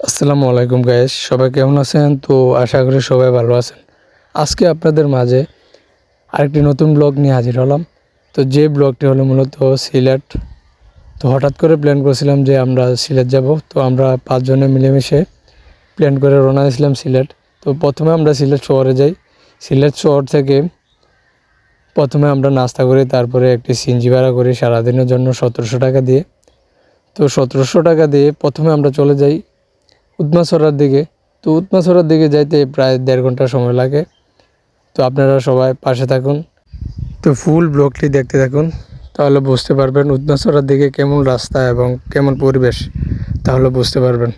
আসসালামু আলাইকুম গায়েস সবাই কেমন আছেন? তো আশা করি সবাই ভালো আছেন। আজকে আপনাদের মাঝে আরেকটি নতুন ব্লগ নিয়ে হাজির হলাম। তো যে ব্লগটি হলো মূলত সিলেট। তো হঠাৎ করে প্ল্যান করেছিলাম যে আমরা সিলেট যাব। তো আমরা পাঁচজনে মিলেমিশে প্ল্যান করে রওনা দিয়েছিলাম সিলেট। তো প্রথমে আমরা সিলেট শহরে যাই। সিলেট শহর থেকে প্রথমে আমরা নাস্তা করি, তারপরে একটি সিনজি ভাড়া করি সারাদিনের জন্য সতেরোশো টাকা দিয়ে। তো সতেরোশো টাকা দিয়ে প্রথমে আমরা চলে যাই উৎমাছড়ার দিকে। তো উৎমাছড়ার দিকে যাইতে প্রায় দেড় ঘণ্টা সময় লাগে। তো আপনারা সবাই পাশে থাকুন। তো ফুল ব্লকটি দেখতে থাকুন। তাহলে বুঝতে পারবেন উৎমাছড়ার দিকে কেমন রাস্তা এবং কেমন পরিবেশ। তাহলে বুঝতে পারবেন।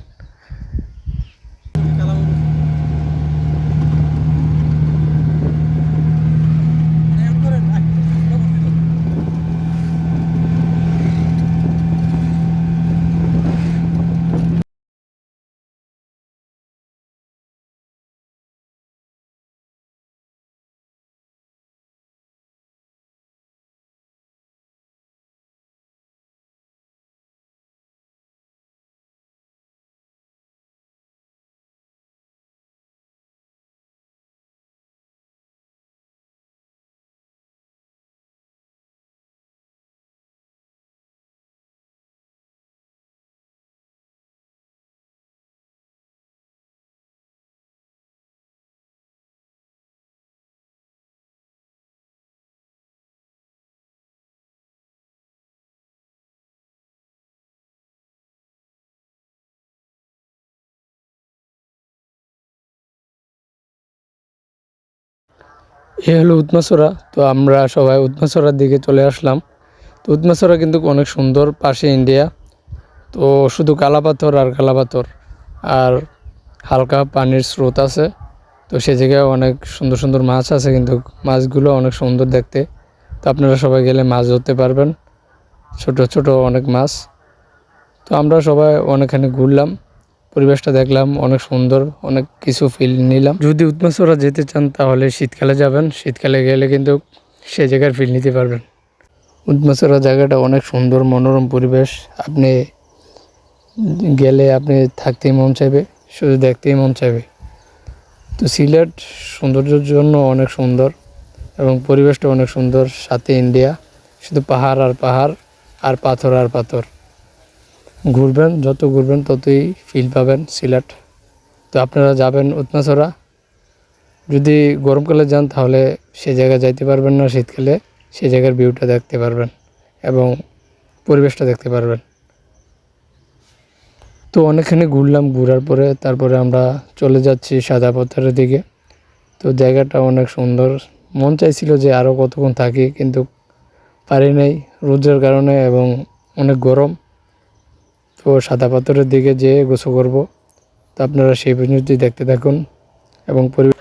এ হলো উৎমাছড়া তো আমরা সবাই উৎমাছড়ার দিকে চলে আসলাম। তো উৎমাছড়া কিন্তু অনেক সুন্দর পাশে ইন্ডিয়া। তো শুধু কালাপাথর আর কালাপাথর, আর হালকা পানির স্রোত আছে। তো সে জায়গায় অনেক সুন্দর সুন্দর মাছ আছে, কিন্তু মাছগুলো অনেক সুন্দর দেখতে। তো আপনারা সবাই গেলে মাছ ধরতে পারবেন। ছোট ছোট অনেক মাছ। তো আমরা সবাই অনেকখানি ঘুরলাম। পরিবেশটা দেখলাম, অনেক সুন্দর, অনেক কিছু ফিল নিলাম। যদি উৎমাছড়া যেতে চান, তাহলে শীতকালে যাবেন। শীতকালে গেলে কিন্তু সে জায়গার ফিল নিতে পারবেন। উৎমাছড়া জায়গাটা অনেক সুন্দর, মনোরম পরিবেশ। আপনি গেলে আপনি থাকতেই মন চাইবে, শুধু দেখতেই মন চাইবে। তো সিলেট সৌন্দর্যের জন্য অনেক সুন্দর এবং পরিবেশটা অনেক সুন্দর। সাথে ইন্ডিয়া, শুধু পাহাড় আর পাহাড়, আর পাথর আর পাথর। ঘুরবেন, যত ঘুরবেন ততই ফিল পাবেন সিলেট। তো আপনারা যাবেন উৎমাছড়া যদি গরমকালে যান তাহলে সে জায়গায় যাইতে পারবেন না শীতকালে, সে জায়গার ভিউটা দেখতে পারবেন এবং পরিবেশটা দেখতে পারবেন। তো অনেকখানি ঘুরলাম, ঘোরার পরে তারপরে আমরা চলে যাচ্ছি সাদা পাথরের দিকে। তো জায়গাটা অনেক সুন্দর। মন চাইছিল যে আরও কতক্ষণ থাকি, কিন্তু পারি নাই রোদের কারণে এবং অনেক গরম। তো সাদা পাথরের দিকে যেয়ে গোসল করব। তো আপনারা সেই পর্যন্তই দেখতে থাকুন এবং পরিবেশ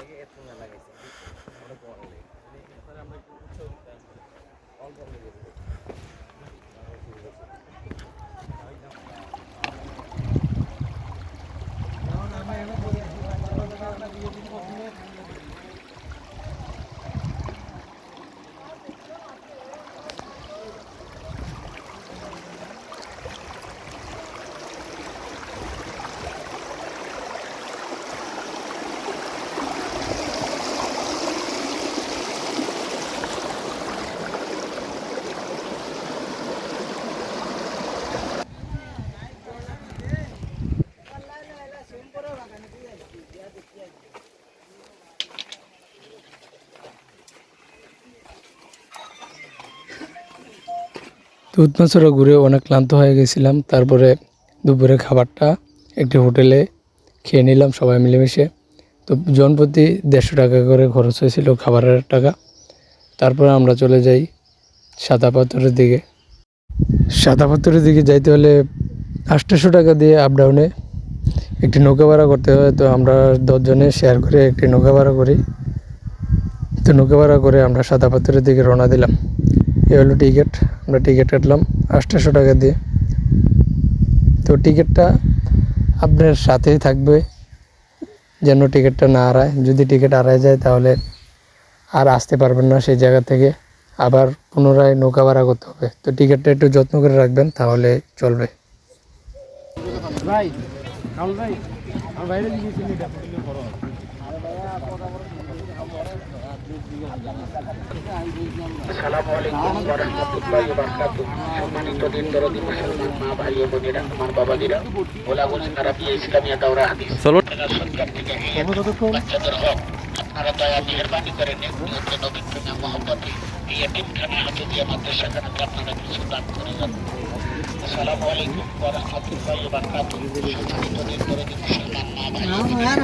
তো উৎমাছড়া ঘুরে অনেক ক্লান্ত হয়ে গেছিলাম। তারপরে দুপুরে খাবারটা একটি হোটেলে খেয়ে নিলাম সবাই মিলেমিশে। তো জনপ্রতি দেড়শো টাকা করে খরচ হয়েছিল খাবারের টাকা। তারপরে আমরা চলে যাই সাদা পাথরের দিকে। সাদা পাথরের দিকে যাইতে হলে আটশোশো টাকা দিয়ে আপ ডাউনে একটি নৌকা ভাড়া করতে হয়। তো আমরা দশজনে শেয়ার করে একটি নৌকা ভাড়া করি। তো নৌকা ভাড়া করে আমরা সাদা পাথরের দিকে রওনা দিলাম। এ হলো টিকিট আমরা টিকিট কাটলাম আটশোশো টাকা দিয়ে। তো টিকিটটা আপনার সাথেই থাকবে, যেন টিকিটটা না হারায়। যদি টিকিট হারায় যায় তাহলে আর আসতে পারবেন না সেই জায়গা থেকে, আবার পুনরায় নৌকা ভাড়া করতে হবে। তো টিকিটটা একটু যত্ন করে রাখবেন, তাহলে চলবে। আসসালামু আলাইকুম ওয়া রাহমাতুল্লাহি ওয়া বারাকাতুহু সম্মানিত দিন দরদি মুসলমান মা ভাই ও বোনেরা আমার বাবাজিরা ওলাগুল আরাবিয়া ইসলামিয়া দাওরা হাদিস। চলো বাচ্চাদের হক আপনারা দয়া মেহরবানি করে নেকনিয়তে নবীন প্রেমে মহব্বতে এই এতিমখানা হাফিজিয়া মাদ্রাসাখানাতে আপনারা কিছু দান করে যান। আসসালামু আলাইকুম ওয়া রাহমাতুল্লাহি ওয়া বারাকাতুহু সম্মানিত দিন দরদি মুসলমান মা ভাই ও বোনেরা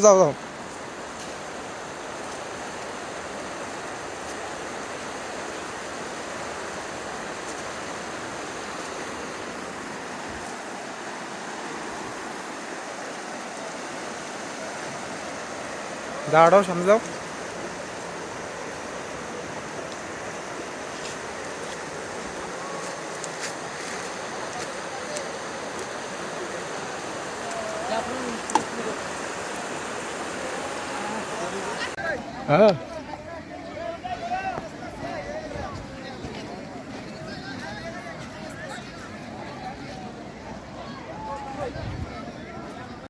जाओ जाओ। जाओ दाड़ो समझो। Yeah, হ্যাঁ